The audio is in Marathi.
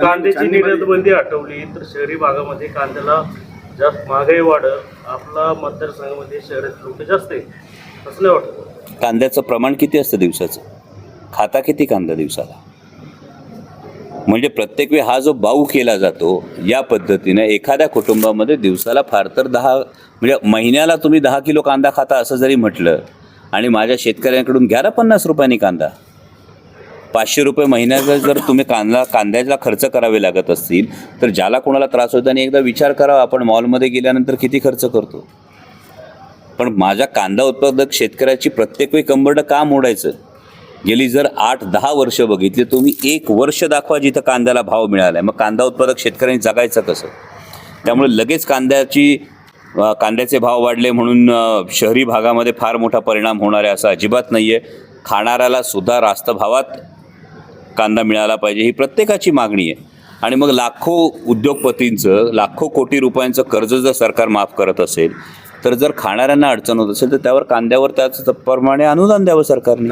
कांद्याची निर्यात बंदी हटवली तर शहरी भागामध्ये कांद्याला जास्त महागाई वाढत आपला मतदारसंघामध्ये शहरात लोक जास्त आहेत. असं नाही वाटत? कांद्याचं प्रमाण किती असतं दिवसाचं? खाता किती कांदा दिवसाला? म्हणजे प्रत्येक वेळी हा जो बाऊ केला जातो या पद्धतीने एखाद्या कुटुंबामध्ये दिवसाला फार तर दहा म्हणजे महिन्याला तुम्ही दहा किलो कांदा खाता असं जरी म्हटलं आणि माझ्या शेतकऱ्यांकडून घ्या ना पन्नास रुपयांनी कांदा. पाचशे रुपये महिन्याचा जर तुम्ही कांदा कांद्याला खर्च करावे लागत असतील तर ज्याला कोणाला त्रास होतो आणि एकदा विचार करावा आपण मॉलमध्ये गेल्यानंतर किती खर्च करतो? पण माझ्या कांदा उत्पादक शेतकऱ्याची प्रत्येक वेळी कंबरडं का मोडायचं? गेली जर आठ दहा वर्ष बघितली तुम्ही एक वर्ष दाखवा जिथं कांद्याला भाव मिळाला आहे मग कांदा उत्पादक शेतकऱ्यांनी जगायचं कसं? त्यामुळे लगेच कांद्याची कांद्याचे भाव वाढले म्हणून शहरी भागामध्ये फार मोठा परिणाम होणार आहे असा अजिबात नाही आहे खाणाऱ्याला सुद्धा रास्त भावात कांदा मिळाला पाहिजे ही प्रत्येकाची मागणी आहे. आणि मग लाखो उद्योगपतींचं लाखो कोटी रुपयांचं कर्ज जर सरकार माफ करत असेल तर जर खाणाऱ्यांना अडचण होत असेल तर त्यावर कांद्यावर त्याच प्रमाणे अनुदान द्यावं सरकारने.